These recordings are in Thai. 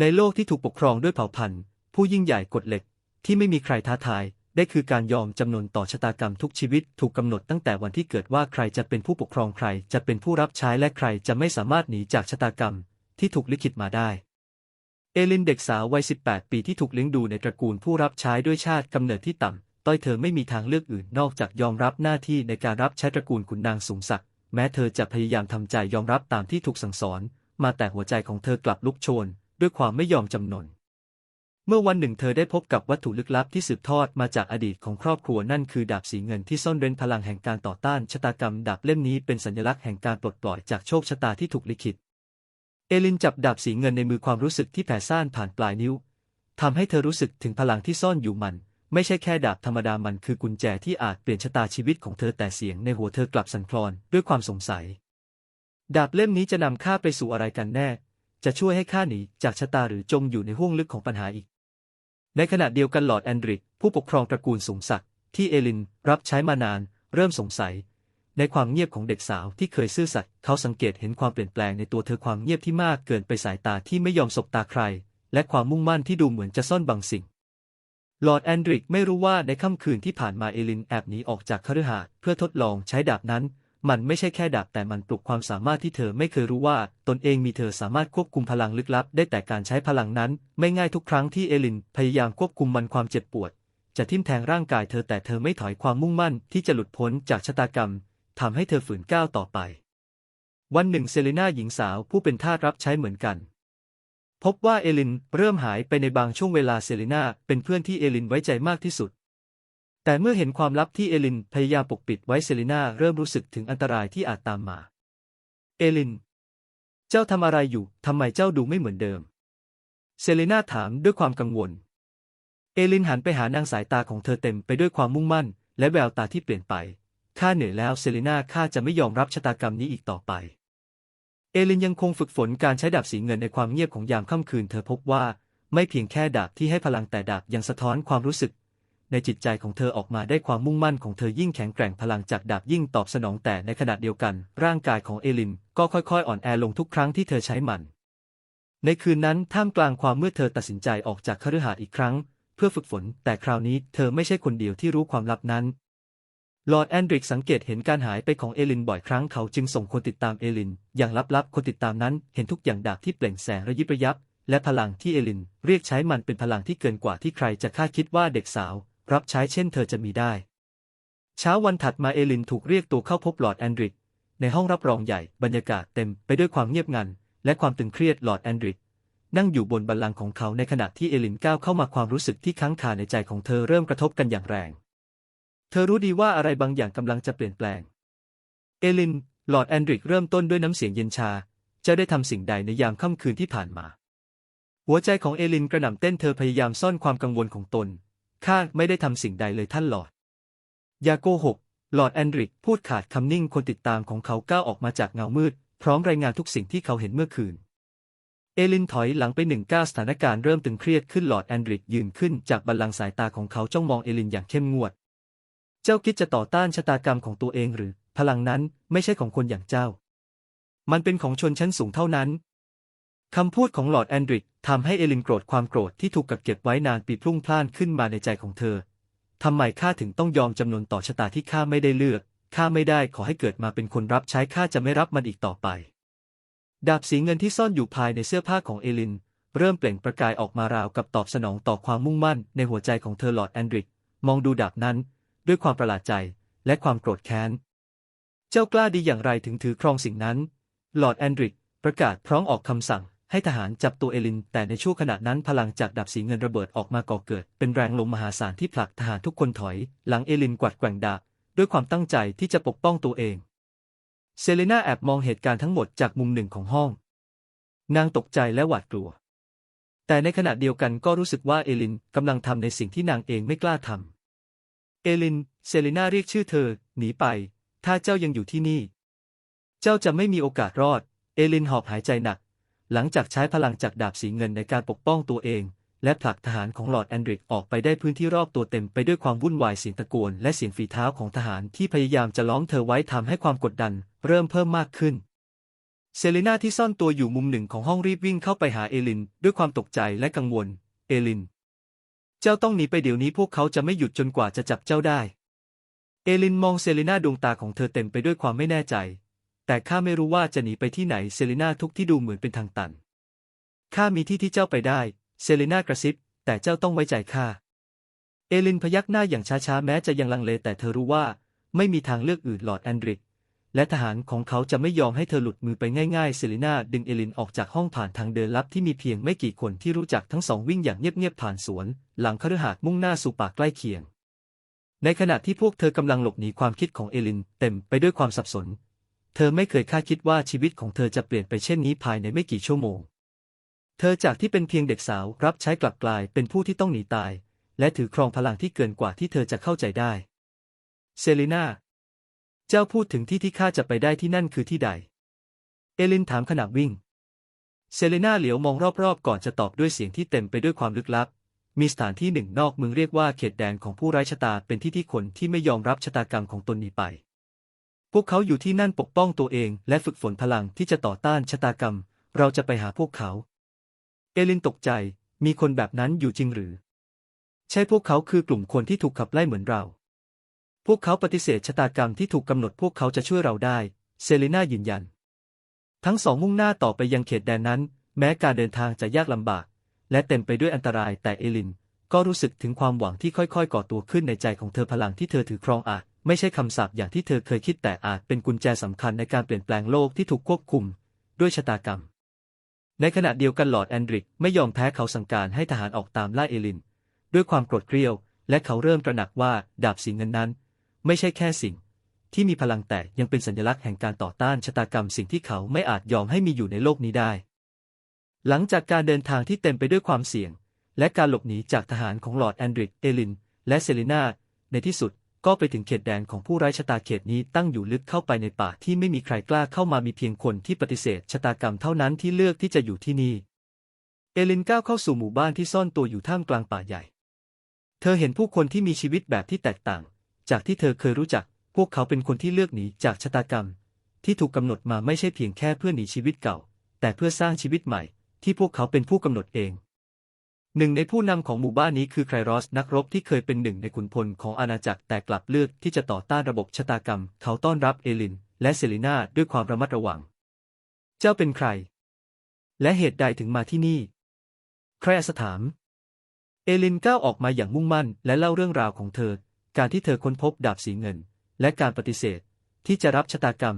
ในโลกที่ถูกปกครองด้วยเผ่าพันธุ์ ผู้ยิ่งใหญ่กฎเหล็ก ที่ไม่มีใครท้าทาย ได้คือการยอมจำนนต่อชะตากรรมทุกชีวิตถูกกำหนดตั้งแต่วันที่เกิดว่าใครจะเป็นผู้ปกครองใครจะเป็นผู้รับใช้และใครจะไม่สามารถหนีจากชะตากรรม ที่ถูกลิขิตมาได้ เอลินเด็กสาววัย 18 ปีที่ถูกเลี้ยงดูในตระกูลผู้รับใช้ด้วยชาติกำเนิดที่ต่ำต้อยเธอไม่มีทางเลือกอื่นนอกจากยอมรับหน้าที่ในการรับใช้ตระกูลขุนนางสูงศักดิ์แม้เธอจะพยายามทำใจยอมรับตามที่ถูกสั่งสอน มาแต่หัวใจของเธอกลับลุกโชน ด้วยความไม่ยอมจำนน เมื่อวันหนึ่งเธอได้พบกับวัตถุลึกลับที่สืบทอดมาจากอดีตของครอบครัวนั่นคือดาบสีเงินที่ซ่อนเร้นพลังแห่งการต่อต้านชะตากรรมดาบเล่มนี้เป็นสัญลักษณ์แห่งการปลดปล่อยจากโชคชะตาที่ถูกลิขิต เอลินจับดาบสีเงินในมือความรู้สึกที่แผ่ซ่านผ่านปลายนิ้วทำให้เธอรู้สึกถึงพลังที่ซ่อนอยู่มัน ไม่ใช่แค่ดาบธรรมดามันคือกุญแจที่อาจเปลี่ยนชะตาชีวิตของเธอแต่เสียงในหัวเธอกลับสั่นคลอนด้วยความสงสัย ดาบเล่มนี้จะนำข้าไปสู่อะไรกันแน่ จะช่วยให้ข้าหนีจากชะตาหรือจมอยู่ในห้วงลึกของปัญหาอีก ในขณะเดียวกันหลอดแอนดริกผู้ปกครองตระกูลสูงศักดิ์ที่เอลินรับใช้มานาน เริ่มสงสัย ในความเงียบของเด็กสาวที่เคยซื่อสัตย์เขาสังเกตเห็นความเปลี่ยนแปลงในตัวเธอความเงียบที่มากเกินไปสายตาที่ไม่ยอมสบตาใคร และความมุ่งมั่นที่ดูเหมือนจะซ่อนบางสิ่งลอร์ดแอนดริกไม่รู้ว่าในค่ำคืนที่ผ่านมาเอลินแอบหนีออกจากคฤหาสน์เพื่อทดลองใช้ดาบนั้น มันไม่ใช่แค่ดาบแต่มันปลุกความสามารถที่เธอไม่เคยรู้ว่า ตนเองมีเธอสามารถควบคุมพลังลึกลับ ได้แต่การใช้พลังนั้น ไม่ง่ายทุกครั้งที่เอลิน พยายามควบคุมมันความเจ็บปวด จะทิ่มแทงร่างกายเธอแต่เธอไม่ถอยความมุ่งมั่น ที่จะหลุดพ้นจากชะตากรรมทำให้เธอฝืนก้าวต่อไป วันหนึ่งเซเลนาหญิงสาวผู้เป็นทาสรับใช้เหมือนกันพบว่าเอลินเริ่มหายไปในบางช่วงเวลาเซเลนาเป็นเพื่อนที่เอลินไว้ใจมากที่สุด แต่เมื่อเห็นความลับที่เอลินพยายามปกปิดไว้เซเลนาเริ่มรู้สึกถึงอันตรายที่อาจตามมา เอลิน เจ้าทำอะไรอยู่ ทำไมเจ้าดูไม่เหมือนเดิม เซเลนาถามด้วยความกังวล เอลินหันไปหานางสายตาของเธอเต็มไปด้วยความมุ่งมั่น และแววตาที่เปลี่ยนไป ข้าเหนื่อยแล้วเซเลนาข้าจะไม่ยอมรับชะตากรรมนี้อีกต่อไป เอลินยังคงฝึกฝนการใช้ดาบสีเงินในความเงียบของยามค่ำคืน เธอพบว่า ไม่เพียงแค่ดาบที่ให้พลังแต่ดาบยังสะท้อนความรู้สึก ในจิตใจของเธอออกมาได้ความมุ่งมั่นของเธอยิ่งแข็งแกร่งพลังจากดาบยิ่งตอบสนองแต่ในขณะเดียวกัน ร่างกายของเอลินก็ค่อยๆ อ่อนแอลงทุกครั้งที่เธอใช้มัน ในคืนนั้นท่ามกลางความเมื่อเธอตัดสินใจออกจากคฤหาสน์อีกครั้ง เพื่อฝึกฝน แต่คราวนี้เธอไม่ใช่คนเดียวที่รู้ความลับนั้นลอร์ดแอนดริกสังเกตเห็นการหายไปของเอลินบ่อยครั้งเขาจึงส่งคนติดตามเอลิน อย่างลับๆ คนติดตามนั้นเห็นทุกอย่างดาบที่เปล่งแสงระยิบระยับ และพลังที่เอลิน เรียกใช้มันเป็นพลังที่เกินกว่าที่ใครจะคาดคิดว่าเด็กสาว รับใช้เช่นเธอจะมีได้ เช้าวันถัดมาเอลินถูกเรียกตัวเข้าพบลอร์ดแอนดริกในห้องรับรองใหญ่บรรยากาศเต็มไปด้วยความเงียบงัน และความตึงเครียดลอร์ดแอนดริกนั่งอยู่บนบัลลังก์ของเขาในขณะที่เอลินก้าวเข้ามาความรู้สึกที่ค้างคาในใจของเธอเริ่มกระทบกันอย่างแรง เธอรู้ดีว่าอะไรบางอย่างกำลังจะเปลี่ยนแปลง เอลิน หลอร์ดแอนดริกเริ่มต้นด้วยน้ำเสียงเย็นชา จะได้ทำสิ่งใดในยามค่ำคืนที่ผ่านมา หัวใจของเอลินกระหน่ำเต้นเธอพยายามซ่อนความกังวลของตน ข้าไม่ได้ทำสิ่งใดเลยท่านหลอร์ดอย่าโกหก หลอร์ดแอนดริกพูดขาดคำนิ่งคนติดตามของเขาก้าวออกมาจากเงามืด พร้อมรายงานทุกสิ่งที่เขาเห็นเมื่อคืน เอลินถอยหลังไปหนึ่งก้าวสถานการณ์เริ่มตึงเครียดขึ้นหลอร์ดแอนดริกยืนขึ้นจากบัลลังก์สายตาของเขาจ้องมองเอลินอย่างเข้มงวด เจ้าคิดจะต่อต้านชะตากรรมของตัวเองหรือ พลังนั้นไม่ใช่ของคนอย่างเจ้า มันเป็นของชนชั้นสูงเท่านั้น คำพูดของหลอดแอนดริกทำให้เอลินโกรธความโกรธที่ถูกกักเก็บไว้นานปีพรุ่งพล่านขึ้นมาในใจของเธอ ทำไมข้าถึงต้องยอมจำนนต่อชะตาที่ข้าไม่ได้เลือก ข้าไม่ได้ขอให้เกิดมาเป็นคนรับใช้ข้าจะไม่รับมันอีกต่อไป ดาบสีเงินที่ซ่อนอยู่ภายในเสื้อผ้าของเอลิน เริ่มเปล่งประกายออกมาราวกับตอบสนองต่อความมุ่งมั่นในหัวใจของเธอหลอดแอนดริก มองดูดาบนั้น ด้วยความประหลาดใจและความโกรธแค้น เจ้ากล้าดีอย่างไรถึงถือครองสิ่งนั้น หลอดแอนดริกประกาศพร้อมออกคำสั่ง ให้ทหารจับตัวเอลิน แต่ในช่วงขณะนั้นพลังจากดาบสีเงินระเบิดออกมาก่อเกิด เป็นแรงลมมหาศาลที่ผลักทหารทุกคนถอย หลังเอลินกวัดแกว่งดาบด้วยความตั้งใจที่จะปกป้องตัวเอง เซเลนาแอบมองเหตุการณ์ทั้งหมดจากมุมหนึ่งของห้อง นางตกใจและหวาดกลัว แต่ในขณะเดียวกันก็รู้สึกว่าเอลินกำลังทำในสิ่งที่นางเองไม่กล้าทำเอลิน เซเลนาเรียกชื่อเธอ หนีไป ถ้าเจ้ายังอยู่ที่นี่ เจ้าจะไม่มีโอกาสรอด เอลินหอบหายใจหนัก หลังจากใช้พลังจากดาบสีเงินในการปกป้องตัวเอง และผลักทหารของหลอร์ดแอนดริกออกไปได้พื้นที่รอบตัวเต็มไปด้วยความวุ่นวายเสียงตะโกนและเสียงฝีเท้าของทหารที่พยายามจะล้อมเธอไว้ทำให้ความกดดัน เริ่มเพิ่มมากขึ้น เซเลนาที่ซ่อนตัวอยู่มุมหนึ่งของห้องรีบวิ่งเข้าไปหาเอลิน ด้วยความตกใจและกังวล เอลิน เจ้าต้องหนีไปเดี๋ยวนี้พวกเขาจะไม่หยุดจนกว่าจะจับเจ้าได้ เอลินมองเซเลนาดวงตาของเธอเต็มไปด้วยความไม่แน่ใจ แต่ข้าไม่รู้ว่าจะหนีไปที่ไหนเซเลนาทุกที่ดูเหมือนเป็นทางตัน ข้ามีที่ที่เจ้าไปได้ เซเลนากระซิบ แต่เจ้าต้องไว้ใจข้า เอลินพยักหน้าอย่างช้าๆ แม้จะยังลังเลแต่เธอรู้ว่า ไม่มีทางเลือกอื่นหลอดแอนดริก และทหารของเขาจะไม่ยอมให้เธอหลุดมือไปง่ายๆ เซเลนาดึงเอลินออกจากห้องผ่านทางเดินลับที่มีเพียงไม่กี่คนที่รู้จักทั้งสองวิ่งอย่างเงียบๆผ่านสวน หลังคฤหาสน์มุ่งหน้าสู่ป่าใกล้เคียงในขณะที่พวกเธอกำลังหลบหนีความคิดของเอลินเต็มไปด้วยความสับสน เธอไม่เคยคาดคิดว่าชีวิตของเธอจะเปลี่ยนไปเช่นนี้ภายในไม่กี่ชั่วโมง เธอจากที่เป็นเพียงเด็กสาวรับใช้กลับกลายเป็นผู้ที่ต้องหนีตาย และถือครองพลังที่เกินกว่าที่เธอจะเข้าใจได้ เซเลนาเจ้าพูดถึงที่ที่ข้าจะไปได้ที่นั่นคือที่ใด เอลินถามขณะวิ่ง เซเลนาเหลียวมองรอบๆ ก่อนจะตอบด้วยเสียงที่เต็มไปด้วยความลึกลับ มีสถานที่หนึ่งนอกเมืองเรียกว่าเขตแดนของผู้ไร้ชะตาเป็นที่ที่คนที่ไม่ยอมรับชะตากรรมของตนหนีไป พวกเขาอยู่ที่นั่นปกป้องตัวเองและฝึกฝนพลังที่จะต่อต้านชะตากรรม เราจะไปหาพวกเขา เอลินตกใจ มีคนแบบนั้นอยู่จริงหรือ ใช่พวกเขาคือกลุ่มคนที่ถูกขับไล่เหมือนเรา พวกเขาปฏิเสธชะตากรรมที่ถูกกำหนดพวกเขาจะช่วยเราได้ เซเลนายืนยัน ทั้งสองมุ่งหน้าต่อไปยังเขตแดนนั้น แม้การเดินทางจะยากลำบาก และเต็มไปด้วยอันตรายแต่เอลินก็รู้สึกถึงความหวังที่ค่อยๆ ก่อตัวขึ้นในใจของเธอพลังที่เธอถือครองอาจ ไม่ใช่คำสาปอย่างที่เธอเคยคิดแต่อาจเป็นกุญแจสำคัญในการเปลี่ยนแปลงโลกที่ถูกควบคุม ด้วยชะตากรรม ในขณะเดียวกันหลอดแอนดริกไม่ยอมแพ้เขาสั่งการให้ทหารออกตามล่าเอลิน ด้วยความโกรธเกรี้ยว และเขาเริ่มตระหนักว่าดาบสีเงินนั้น ไม่ใช่แค่สิ่ง ที่มีพลังแต่ยังเป็นสัญลักษณ์แห่งการต่อต้านชะตากรรมสิ่งที่เขาไม่อาจยอมให้มีอยู่ในโลกนี้ได้ หลังจากการเดินทางที่เต็มไปด้วยความเสี่ยง และการหลบหนีจากทหารของหลอดแอนดริกเอลิน และเซเลนาในที่สุด ก็ไปถึงเขตแดนของผู้ไร้ชะตาเขตนี้ตั้งอยู่ลึกเข้าไปในป่าที่ไม่มีใครกล้าเข้ามามีเพียงคนที่ปฏิเสธชะตากรรมเท่านั้นที่เลือกที่จะอยู่ที่นี่ เอลินก้าวเข้าสู่หมู่บ้านที่ซ่อนตัวอยู่ท่ามกลางป่าใหญ่ เธอเห็นผู้คนที่มีชีวิตแบบที่แตกต่าง จากที่เธอเคยรู้จัก พวกเขาเป็นคนที่เลือกหนีจากชะตากรรม ที่ถูกกำหนดมาไม่ใช่เพียงแค่เพื่อหนีชีวิตเก่า แต่เพื่อสร้างชีวิตใหม่ ที่พวกเขาเป็นผู้กำหนดเอง หนึ่งในผู้นำของหมู่บ้านนี้คือไครรอสนักรบที่เคยเป็นหนึ่งในขุนพลของอาณาจักรแต่กลับเลือกที่จะต่อต้านระบบชะตากรรม เขาต้อนรับเอลิน และเซเลนาด้วยความระมัดระวัง เจ้าเป็นใคร และเหตุใดถึงมาที่นี่ ใครอสถาม เอลินก้าวออกมาอย่างมุ่งมั่น และเล่าเรื่องราวของเธอ การที่เธอค้นพบดาบสีเงิน และการปฏิเสธ ที่จะรับชะตากรรม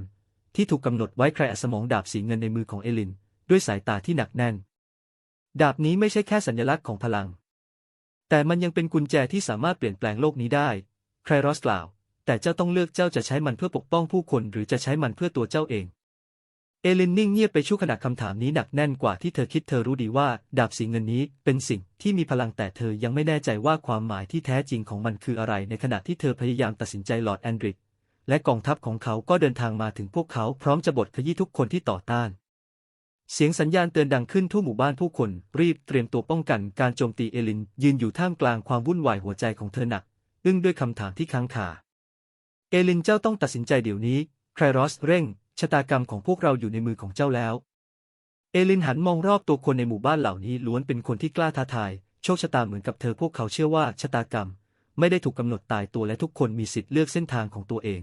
ที่ถูกกำหนดไว้ใครอสมองดาบสีเงินในมือของเอลิน ด้วยสายตาที่หนักแน่น ดาบนี้ไม่ใช่แค่สัญลักษณ์ของพลัง แต่มันยังเป็นกุญแจที่สามารถเปลี่ยนแปลงโลกนี้ได้ ใครรอสกล่าว แต่เจ้าต้องเลือกเจ้าจะใช้มันเพื่อปกป้องผู้คนหรือจะใช้มันเพื่อตัวเจ้าเอง เอลินนิ่งเงียบไปชั่วขณะคำถามนี้หนักแน่นกว่าที่เธอคิดเธอรู้ดีว่า ดาบสีเงินนี้เป็นสิ่งที่มีพลังแต่เธอยังไม่แน่ใจว่าความหมายที่แท้จริงของมันคืออะไร ในขณะที่เธอพยายามตัดสินใจหลอดแอนดริกและกองทัพของเขาก็เดินทางมาถึงพวกเขาพร้อมจะบดขยี้ทุกคนที่ต่อต้าน เสียงสัญญาณเตือนดังขึ้นทั่วหมู่บ้านผู้คนรีบเตรียมตัวป้องกันการโจมตีเอลิน ยืนอยู่ท่ามกลางความวุ่นวายหัวใจของเธอหนัก อึ้งด้วยคำถามที่ค้างคา เอลินเจ้าต้องตัดสินใจเดี๋ยวนี้ไครรอสเร่ง ชะตากรรมของพวกเราอยู่ในมือของเจ้าแล้ว เอลินหันมองรอบตัวคนในหมู่บ้านเหล่านี้ล้วนเป็นคนที่กล้าท้าทาย โชคชะตาเหมือนกับเธอพวกเขาเชื่อว่าชะตากรรม ไม่ได้ถูกกำหนดตายตัวและทุกคนมีสิทธิ์เลือกเส้นทางของตัวเอง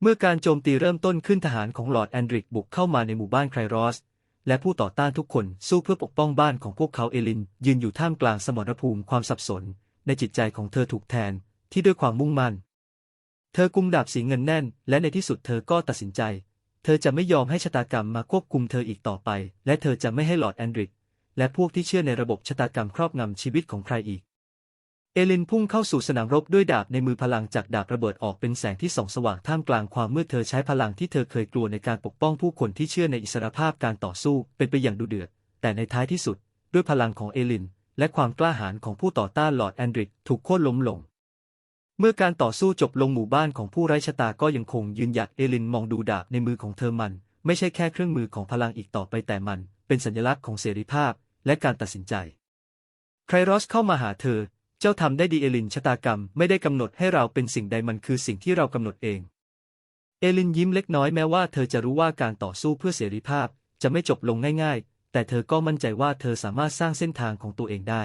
เมื่อการโจมตีเริ่มต้นขึ้นทหารของลอร์ดแอนดริกบุกเข้ามาในหมู่บ้านไครรอส และผู้ต่อต้านทุกคนสู้เพื่อปกป้องบ้านของพวกเขาเอลิน ยืนอยู่ท่ามกลางสมรภูมิความสับสน ในจิตใจของเธอถูกแทนที่ด้วยความมุ่งมั่น เธอกุมดาบสีเงินแน่น และในที่สุดเธอก็ตัดสินใจ เธอจะไม่ยอมให้ชะตากรรมมาควบคุมเธออีกต่อไป และเธอจะไม่ให้ลอร์ดแอนดริกและพวกที่เชื่อในระบบชะตากรรมครอบงำชีวิตของใครอีก เอลินพุ่งเข้าสู่สนามรบด้วยดาบในมือพลังจากดาบระเบิดออกเป็นแสงที่ส่องสว่างท่ามกลางความมืดเธอใช้พลังที่เธอเคยกลัวในการปกป้องผู้คนที่เชื่อในอิสรภาพการต่อสู้เป็นไปอย่างดุเดือด แต่ในท้ายที่สุด ด้วยพลังของเอลิน และความกล้าหาญของผู้ต่อต้านลอร์ดแอนดริกถูกโค่นล้มลง เมื่อการต่อสู้จบลงหมู่บ้านของผู้ไร้ชะตาก็ยังคงยืนหยัดเอลินมองดูดาบในมือของเธอมัน ไม่ใช่แค่เครื่องมือของพลังอีกต่อไปแต่มัน เป็นสัญลักษณ์ของเสรีภาพ และการตัดสินใจไครรอสเข้ามาหาเธอ เจ้าทำได้ดีเอลินชะตากรรมไม่ได้กำหนดให้เราเป็นสิ่งใดมันคือสิ่งที่เรากำหนดเองเเอลินยิ้มเล็กน้อยแม้ว่าเธอจะรู้ว่าการต่อสู้เพื่อเสรีภาพจะไม่จบลงง่ายๆ แต่เธอก็มั่นใจว่าเธอสามารถสร้างเส้นทางของตัวเองได้